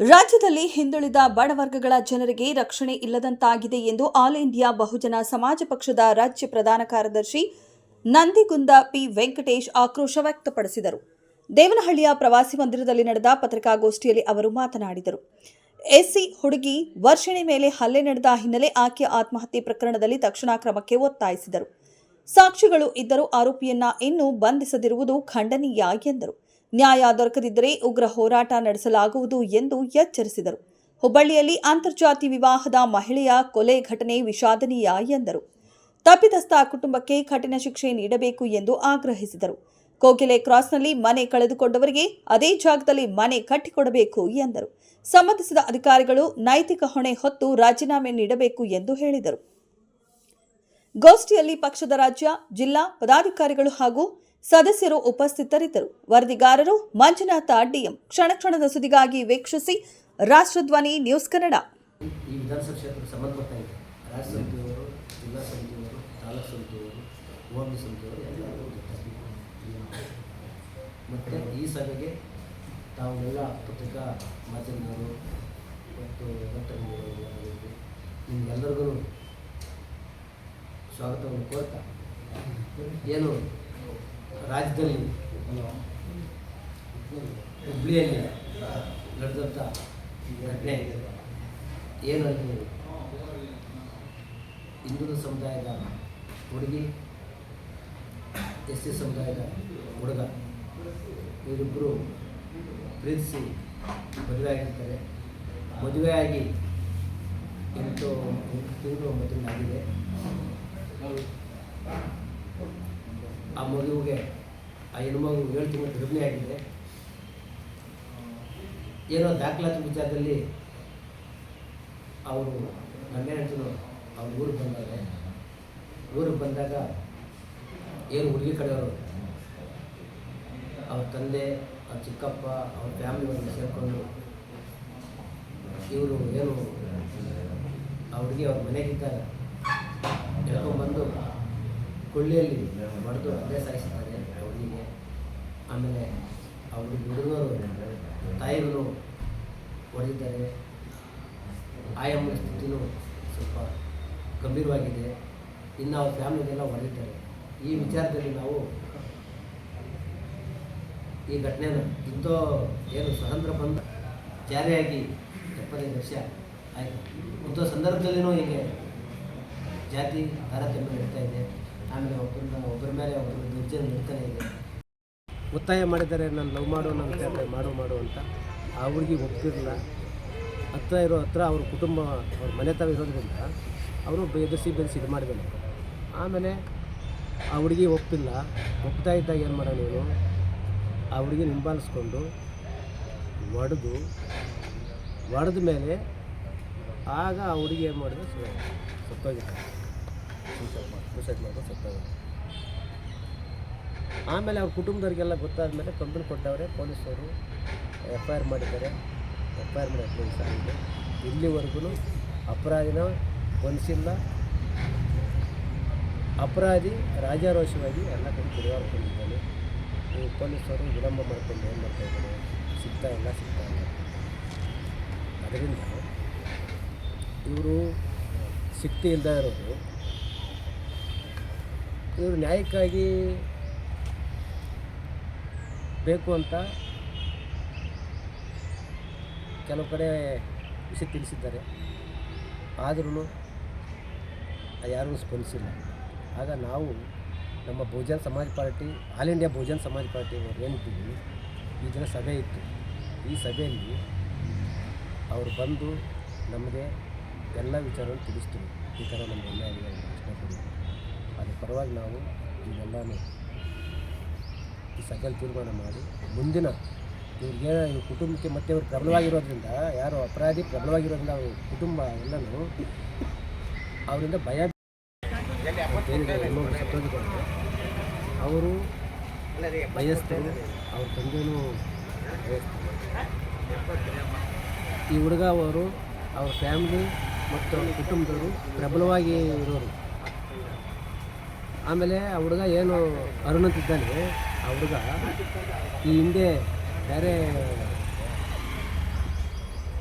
ರಾಜ್ಯದಲ್ಲಿ ಹಿಂದುಳಿದ ಬಡವರ್ಗಗಳ ಜನರಿಗೆ ರಕ್ಷಣೆ ಇಲ್ಲದಂತಾಗಿದೆ ಎಂದು ಆಲ್ ಇಂಡಿಯಾ ಬಹುಜನ ಸಮಾಜ ಪಕ್ಷದ ರಾಜ್ಯ ಪ್ರಧಾನ ಕಾರ್ಯದರ್ಶಿ ನಂದಿಗುಂದ ಪಿ ವೆಂಕಟೇಶ್ ಆಕ್ರೋಶ ವ್ಯಕ್ತಪಡಿಸಿದರು. ದೇವನಹಳ್ಳಿಯ ಪ್ರವಾಸಿ ಮಂದಿರದಲ್ಲಿ ನಡೆದ ಪತ್ರಿಕಾಗೋಷ್ಠಿಯಲ್ಲಿ ಅವರು ಮಾತನಾಡಿದರು. ಎಸ್ಸಿ ಹುಡುಗಿ ವರ್ಷಿಣಿ ಮೇಲೆ ಹಲ್ಲೆ ನಡೆದ ಹಿನ್ನೆಲೆ ಆಕೆಯ ಆತ್ಮಹತ್ಯೆ ಪ್ರಕರಣದಲ್ಲಿ ತಕ್ಷಣ ಕ್ರಮಕ್ಕೆ ಒತ್ತಾಯಿಸಿದರು. ಸಾಕ್ಷಿಗಳು ಇದ್ದರೂ ಆರೋಪಿಯನ್ನ ಇನ್ನೂ ಬಂಧಿಸದಿರುವುದು ಖಂಡನೀಯ ಎಂದರು. ನ್ಯಾಯ ದೊರಕದಿದ್ದರೆ ಉಗ್ರ ಹೋರಾಟ ನಡೆಸಲಾಗುವುದು ಎಂದು ಎಚ್ಚರಿಸಿದರು. ಹುಬ್ಬಳ್ಳಿಯಲ್ಲಿ ಅಂತರ್ಜಾತಿ ವಿವಾಹದ ಮಹಿಳೆಯ ಕೊಲೆ ಘಟನೆ ವಿಷಾದನೀಯ ಎಂದರು. ತಪ್ಪಿತಸ್ಥ ಕುಟುಂಬಕ್ಕೆ ಕಠಿಣ ಶಿಕ್ಷೆ ನೀಡಬೇಕು ಎಂದು ಆಗ್ರಹಿಸಿದರು. ಕೋಗಿಲೆ ಕ್ರಾಸ್ನಲ್ಲಿ ಮನೆ ಕಳೆದುಕೊಂಡವರಿಗೆ ಅದೇ ಜಾಗದಲ್ಲಿ ಮನೆ ಕಟ್ಟಿಕೊಡಬೇಕು ಎಂದರು. ಸಂಬಂಧಿಸಿದ ಅಧಿಕಾರಿಗಳು ನೈತಿಕ ಹೊಣೆ ಹೊತ್ತು ರಾಜೀನಾಮೆ ನೀಡಬೇಕು ಎಂದು ಹೇಳಿದರು. ಗೋಷ್ಠಿಯಲ್ಲಿ ಪಕ್ಷದ ರಾಜ್ಯ, ಜಿಲ್ಲಾ ಪದಾಧಿಕಾರಿಗಳು ಹಾಗೂ ಸದಸ್ಯರು ಉಪಸ್ಥಿತರಿದ್ದರು. ವರದಿಗಾರರು ಮಂಜುನಾಥ ಡಿಎಂ ಕ್ಷಣ ಕ್ಷಣದ ಸುದ್ದಿಗಾಗಿ ವೀಕ್ಷಿಸಿ ರಾಷ್ಟ್ರಧ್ವನಿ ನ್ಯೂಸ್ ಕನ್ನಡ. ಮತ್ತು ಈ ಸಭೆಗೆ ತಾವೆಲ್ಲ ಪತ್ರಿಕಾ ಮಾಧ್ಯಮದವರು ಮತ್ತು ಡಾಕ್ಟರ್ಗಳು ನಿಮ್ಗೆಲ್ಲರಿಗೂ ಸ್ವಾಗತವನ್ನು ಕೋರ್ತಾ ಏನು? ರಾಜ್ಯದಲ್ಲಿ ಹುಬ್ಳಿಯಲ್ಲಿ ನಡೆದಂಥ ಘಟನೆ ಏನು ಅಲ್ಲಿ ಹಿಂದೂ ಸಮುದಾಯದ ಹುಡುಗಿ ಎಸ್ ಸಿ ಸಮುದಾಯದ ಹುಡುಗ, ಇವರಿಬ್ಬರು ಪ್ರೀತಿಸಿ ಮದುವೆ ಆಗಿರ್ತಾರೆ ಮದುವೆ ಆಗಿ ಎಂಟು ತಿಂಗಳು ಒಂಬತ್ತು ತಿಂಗಳಾಗಿದೆ. ಆ ಮಗುವಿಗೆ ಆ ಹೆಣ್ಮಗು ಏಳು ತಿಂಗಳು ಗರ್ಭಿಣಿ ಆಗಿದೆ. ಏನೋ ದಾಖಲಾತಿ ವಿಚಾರದಲ್ಲಿ ಅವರು ಹೇಳ್ತೀನಿ ಅವ್ರ ಊರಿಗೆ ಬಂದಾಗ ಊರಿಗೆ ಬಂದಾಗ ಏನು ಹುಡುಗಿ ಕಡೆಯವರು ಅವ್ರ ತಂದೆ, ಅವ್ರ ಚಿಕ್ಕಪ್ಪ, ಅವ್ರ ಫ್ಯಾಮಿಲಿಯವ್ರನ್ನ ಸೇರಿಕೊಂಡು ಇವರು ಏನು ಆ ಹುಡುಗಿ ಅವ್ರ ಮನೆಗಿದ್ದಾಗ ಎಳ್ಕೊಂಡ್ಬಂದು ಕೊಳ್ಳಿಯಲ್ಲಿ ಹೊಡೆದು ಅದೇ ಸಾಯಿಸ್ತಾರೆ ಅವರಿಗೆ. ಆಮೇಲೆ ಅವರು ಹುಡುಗಿ ಹುಡುಗರು ತಾಯಿಗಳು ಹೊಡೆದಿದ್ದಾರೆ. ಆಯಮ್ಮನ ಸ್ಥಿತಿನೂ ಸ್ವಲ್ಪ ಗಂಭೀರವಾಗಿದೆ. ಇನ್ನು ಅವ್ರ ಫ್ಯಾಮಿಲಿಗೆಲ್ಲ ಹೊಡೆದಿದ್ದಾರೆ. ಈ ವಿಚಾರದಲ್ಲಿ ನಾವು ಈ ಘಟನೆನ ಇಂಥ ಏನು ಸ್ವತಂತ್ರ ಬಂದ ಜಾರಿಯಾಗಿ ಎಪ್ಪತ್ತೈದು ವರ್ಷ ಆಯಿತು. ಇಂಥ ಸಂದರ್ಭದಲ್ಲಿನೂ ಹೀಗೆ ಜಾತಿ ತಾರತಮ್ಯ ನಡೀತಾ ಇದೆ. ಆಮೇಲೆ ಒಬ್ಬರನ್ನ ಒಬ್ಬರ ಮೇಲೆ ಒಬ್ಬರು ದುರ್ಜನ ನಡೀತಾನೆ ಇದೆ. ಒತ್ತಾಯ ಮಾಡಿದ್ದಾರೆ ನಾನು ಲವ್ ಮಾಡು ನನ್ನ ಕೇಳ್ತಾರೆ ಮಾಡು ಮಾಡು ಅಂತ ಆ ಹುಡುಗಿ ಒಪ್ಪಿರಲಿಲ್ಲ ಹತ್ರ ಇರೋ ಹತ್ರ ಅವ್ರ ಕುಟುಂಬ, ಅವ್ರ ಮನೆ ತಾವ ಇರೋದ್ರಿಂದ ಅವರು ಎದುರಿಸಿ ಬೆಳೆಸಿ ಇದು ಮಾಡಿದ್ರು ಆಮೇಲೆ ಆ ಹುಡುಗಿ ಒಪ್ಪಿಲ್ಲ. ಒಪ್ತಾ ಇದ್ದಾಗ ಏನು ಮಾಡೋ ನೀನು? ಆ ಹುಡುಗಿ ಹಿಂಬಾಲಿಸ್ಕೊಂಡು ಒಡೆದು, ಒಡೆದ ಮೇಲೆ ಆಗ ಆ ಹುಡುಗಿ ಏನು ಮಾಡಿದ್ರೆ ಸತ್ತೋಗಿದ್ದಾರೆ ಆಮೇಲೆ ಅವ್ರ ಕುಟುಂಬದವ್ರಿಗೆಲ್ಲ ಗೊತ್ತಾದ ಮೇಲೆ ಕಂಪ್ಲೇಂಟ್ ಕೊಟ್ಟವ್ರೆ ಪೊಲೀಸವರು ಎಫ್ ಐ ಆರ್ ಮಾಡಿದ್ದಾರೆ. ಎಫ್ ಐ ಆರ್ ಮಾಡಿ ಪೊಲೀಸ್ ಆಗಿದೆ. ಇಲ್ಲಿವರೆಗೂ ಅಪರಾಧಿನ ಬಂಧಿಸಿಲ್ಲ ಅಪರಾಧಿ ರಾಜಾರೋಷವಾಗಿ ಎಲ್ಲ ಕಡೆ ತಿರುಗಾಡ್ಕೊಂಡಿದ್ದಾನೆ. ಈ ಪೊಲೀಸರು ವಿಳಂಬ ಮಾಡ್ಕೊಂಡು ಏನು ಮಾಡ್ತಾ ಇದ್ದಾರೆ? ಸಿಗ್ತಾ ಇಲ್ಲ ಸಿಗ್ತಾ ಇಲ್ಲ. ಅದರಿಂದ ಇವರು ಸಿಕ್ತಿ ಇಲ್ಲದೇ ಇರೋದು ಇವರು ನ್ಯಾಯಕ್ಕಾಗಿ ಬೇಕು ಅಂತ ಕೆಲವು ಕಡೆ ವಿಷಯ ತಿಳಿಸಿದ್ದಾರೆ. ಆದ್ರೂ ಯಾರೂ ಸ್ಪಂದಿಸಿಲ್ಲ. ಆಗ ನಾವು ನಮ್ಮ ಬಹುಜನ ಸಮಾಜ ಪಾರ್ಟಿ, ಆಲ್ ಇಂಡಿಯಾ ಬಹುಜನ ಸಮಾಜ ಪಾರ್ಟಿ ಅವ್ರು ಏನಿದ್ದೀವಿ? ಈ ದಿನ ಸಭೆ ಇತ್ತು. ಈ ಸಭೆಯಲ್ಲಿ ಅವರು ಬಂದು ನಮಗೆ ಎಲ್ಲ ವಿಚಾರವನ್ನು ತಿಳಿಸ್ತೀವಿ ಈ ಥರ ನಮ್ಮ ಎಲ್ಲ ಆಗಿದೆ ಇಷ್ಟಪಡಿ ಅದ್ರ ಪರವಾಗಿ ನಾವು ಇವೆಲ್ಲನೂ ಈ ಸಕಲ್ ತೀರ್ಮಾನ ಮಾಡಿ ಮುಂದಿನ ಇವ್ರಿಗೆ ಇವ್ರ ಕುಟುಂಬಕ್ಕೆ ಮತ್ತೆ ಇವ್ರು ಪ್ರಬಲವಾಗಿರೋದ್ರಿಂದ, ಯಾರು ಅಪರಾಧಿ ಪ್ರಬಲವಾಗಿರೋದ್ರಿಂದ ಅವ್ರ ಕುಟುಂಬ ಎಲ್ಲನೂ ಅವರಿಂದ ಭಯ ಅವರು ಬಯಸ್ತೇನೆ ಅವ್ರ ತಂದೆಯೂ ಈ ಹುಡುಗ ಅವರು ಅವ್ರ ಫ್ಯಾಮಿಲಿ ಮತ್ತು ಕುಟುಂಬದವರು ಪ್ರಬಲವಾಗಿ ಇರೋರು. ಆಮೇಲೆ ಆ ಹುಡುಗ ಏನು ಅರುಣ್ ಅಂತಿದ್ದಾನೆ ಆ ಹುಡುಗ ಈ ಹಿಂದೆ ಬೇರೆ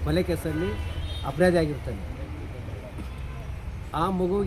ಕೊಲೆ ಕೇಸಲ್ಲಿ ಅಪರಾಧಿ ಆಗಿರ್ತಾನೆ. ಆ ಮಗುವಿಗೆ